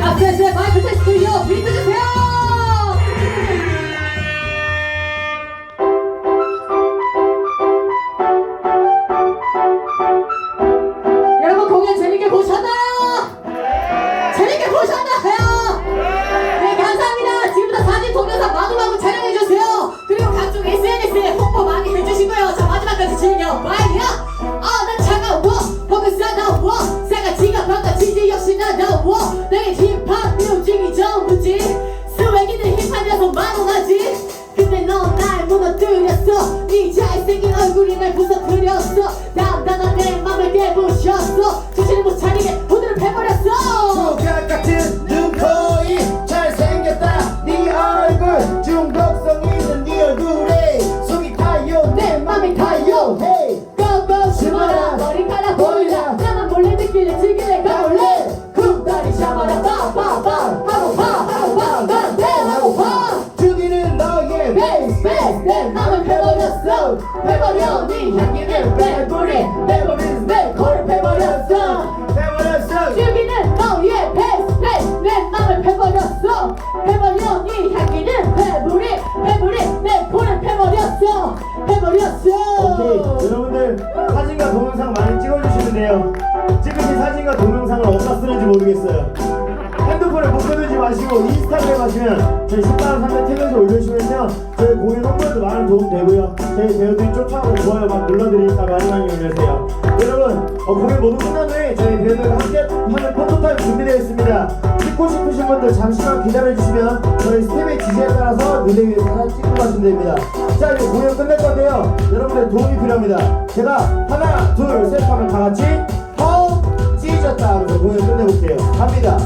앞에서 마이크 테스트요 비트 주세요 여러분 공연 재밌게 보셨나요? 재밌게 보셨나요? 마 패버렸어 패버려 네 향기를 빼버리 빼버린 내 코를 패버렸어. 해버렸어. 죽이는 너의 베이스 내 맘을 패버렸어. 패버려 네 향기는 패버리 패버리 내 코를 패버렸어. 패버렸어. 오케이 여러분들 사진과 동영상 많이 찍어주시면 돼요. 이 사진과 동영상을 어디다 쓰는지 모르겠어요 핸드폰에 묶어두지 마시고 인스타그램 하시면 저희 신바람 상대 태그에서 올려주시면요. 저희 공연 홍보에도 많은 도움 되고요. 저희 배우들이 쫓아오고 좋아요 막 눌러드리니까 많이 많이 올려주세요. 여러분 어, 공연 모두 끝난 후에 저희 배우들과 함께 하는 포토타임 준비되어 있습니다. 찍고 싶으신 분들 잠시만 기다려주시면 저희 스텝의 지시에 따라서 무대 위에서 하나 찍고 가시면 됩니다. 자 이제 공연 끝낼 건데요. 여러분들 도움이 필요합니다. 제가 하나 둘 셋 하면 다 같이 허 찢었다 하면서 공연 끝내볼게요. 갑니다